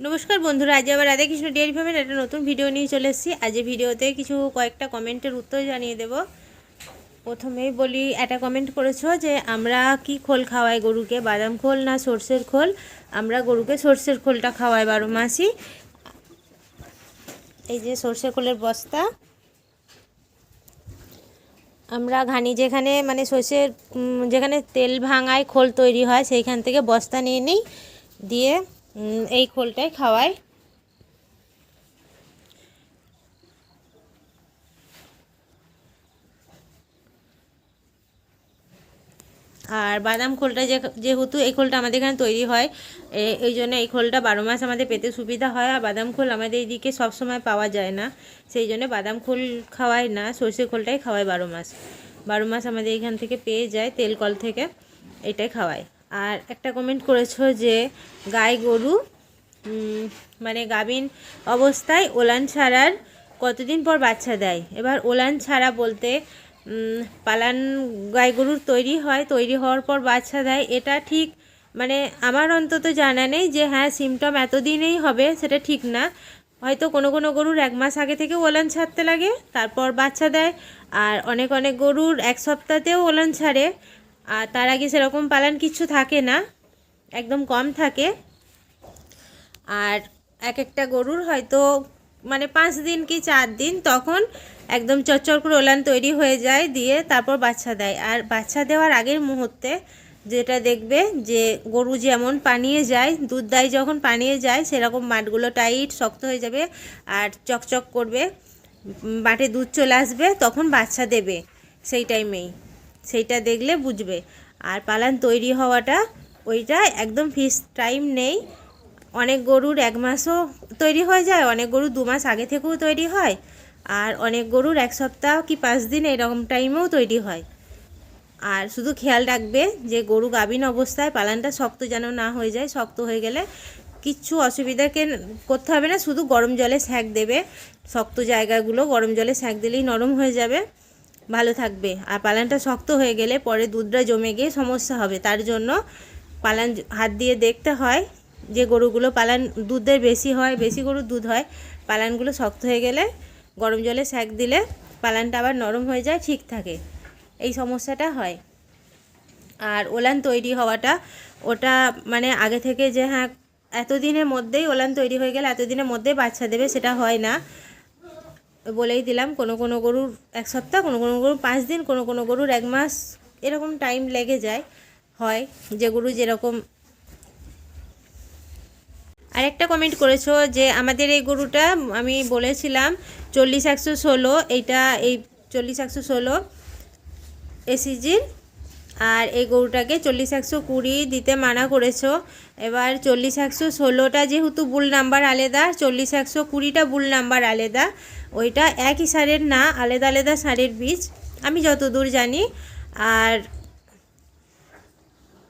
নমস্কার বন্ধুরা, আজ আবার রাধাকৃষ্ণ ডেয়ারি ফার্মের একটা নতুন ভিডিও নিয়ে চলে এসেছি। আজ ভিডিওতে কিছু কয়েকটা কমেন্টের উত্তর জানিয়ে দেব। প্রথমেই বলি, একটা কমেন্ট করেছ যে, আমরা কি খোল খাওয়াই গরুকে? বাদাম খোল না সর্ষের খোল? আমরা গরুকে সর্ষের খোলটা খাওয়াই বারো মাসই এই যে সর্ষের খোলের বস্তা। আমরা ঘানি যেখানে মানে সর্ষের যেখানে তেল ভাঙায় খোল তৈরি হয়, সেইখান থেকে বস্তা নিয়ে নিই। দিয়ে এই খোলটাই খাওয়াই। আর বাদাম খোলটা যেহেতু এই খোলটা আমাদের এখানে তৈরি হয় এই জন্য এই খোলটা বারো মাস আমাদের পেতে সুবিধা হয় আর বাদাম খোল আমাদের এইদিকে সবসময় পাওয়া যায় না। সেই জন্য বাদাম খোল খাওয়াই না, সর্ষে খোলটাই খাওয়াই বারো মাস। বারো মাস আমাদের এখান থেকে পেয়ে যায় তেল কল থেকে, এটাই খাওয়াই। আর একটা কমেন্ট করেছ যে, গাই গরু মানে গাভিন অবস্থায় ওলান ছাড়ার কতদিন পর বাচ্চা দেয়? এবার ওলান ছাড়া বলতে পালান গাই গরুর তৈরি হয়, তৈরি হওয়ার পর বাচ্চা দেয়। এটা ঠিক মানে আমার অন্তত জানা নেই যে হ্যাঁ সিমটম এতদিনেই হবে, সেটা ঠিক না। হয়তো কোনো কোনো গরুর এক মাস আগে থেকে ওলান ছাড়তে লাগে, তারপর বাচ্চা দেয়। আর অনেক অনেক গরুর এক সপ্তাহতেও ওলান ছাড়ে। আর তার আগে সেরকম পালান কিছু থাকে না, একদম কম থাকে। আর এক একটা গরুর হয়তো মানে পাঁচ দিন কি চার দিন তখন একদম চচ্চর করে ওলান তৈরি হয়ে যায়, দিয়ে তারপর বাচ্চা দেয়। আর বাচ্চা দেওয়ার আগের মুহূর্তে যেটা দেখবে যে গরু যেমন পানিয়ে যায়, দুধ দেয় যখন পানিয়ে যায়, সেরকম মাঠগুলো টাইট, শক্ত হয়ে যাবে আর চকচক করবে। মাঠে দুধ চলে আসবে, তখন বাচ্চা দেবে সেই টাইমেই সেইটা দেখলে বুঝবে। আর পালান তৈরি হওয়াটা, ওইটা একদম ফিক্স টাইম নেই। অনেক গরুর এক মাসও তৈরি হয়ে যায়, অনেক গরুর দু মাস আগে থেকেও তৈরি হয়, আর অনেক গরুর এক সপ্তাহ কি পাঁচ দিন এরকম টাইমেও তৈরি হয়। আর শুধু খেয়াল রাখবে যে গরু গাভিন অবস্থায় পালানটা শক্ত যেন না হয়ে যায়, শক্ত হয়ে গেলে কিচ্ছু অসুবিধাকে করতে হবে না, শুধু গরম জলে স্যাঁক দেবে। শক্ত জায়গাগুলো গরম জলে স্যাঁক দিলেই নরম হয়ে যাবে। ভালো থাকবে। আর পালানটা শক্ত হয়ে গেলে পরে দুধটা জমে গিয়ে সমস্যা হবে। তার জন্য পালান হাত দিয়ে দেখতে হয় যে গরুগুলো পালান দুধের বেশি হয়, বেশি গরুর দুধ হয়, পালানগুলো শক্ত হয়ে গেলে গরম জলে স্যাঁক দিলে পালানটা আবার নরম হয়ে যায়, ঠিক থাকে। এই সমস্যাটা হয়। আর ওলান তৈরি হওয়াটা, ওটা মানে আগে থেকে যে হ্যাঁ এতদিনের মধ্যেই ওলান তৈরি হয়ে গেলে এতদিনের মধ্যেই বাচ্চা দেবে, সেটা হয় না। বলেই দিলাম, কোনো কোনো গরুর এক সপ্তাহ, কোনো কোনো গরুর পাঁচ দিন, কোনো কোনো গরুর এক মাস, এরকম টাইম লেগে যায়, হয়, যে গরু যেরকম। আরেকটা কমেন্ট করেছ যে আমাদের এই গরুটা, আমি বলেছিলাম চল্লিশ একশো ষোলো, এইটা এই চল্লিশ একশো ষোলো এসিজির আর এই গরুটাকে চল্লিশ একশো কুড়ি দিতে মানা করেছ। এবার চল্লিশ একশো ষোলোটা যেহেতু বুল নাম্বার আলাদা, চল্লিশ একশো কুড়িটা বুল নাম্বার আলাদা। ওইটা একই সারের না, আলাদা আলাদা সারের বীজ, আমি যতদূর জানি। আর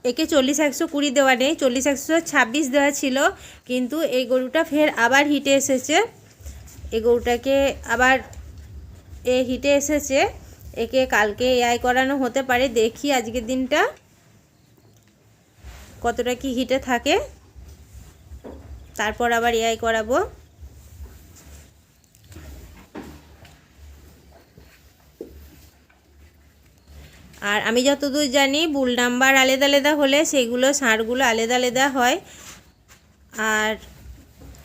একে চল্লিশ একশো কুড়ি দেওয়া নেই, চল্লিশ একশো ছাব্বিশ দেওয়া ছিল, কিন্তু এই গরুটা ফের আবার হিটে এসেছে। এই গরুটাকে আবার এ হিটে এসেছে। একে কালকে এআই করানো হতে পারে। দেখি আজকের দিনটা। কতটা কি হিটে থাকে। তারপর আবার এআই করাবো। আর আমি যতদূর জানি বুল নাম্বার আলাদা আলাদা হলে সেইগুলো ষাঁড়গুলো আলাদা আলাদা হয়। আর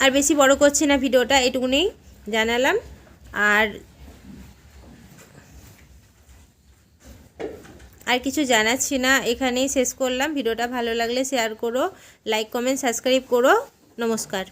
আর বেশি বড় করছি না ভিডিওটা, এটুকুনি জানালাম। আর আর কিছু জানাচ্ছি না, এখানেই শেষ করলাম। ভিডিওটা ভালো লাগলে শেয়ার করো লাইক কমেন্ট সাবস্ক্রাইব করো। নমস্কার।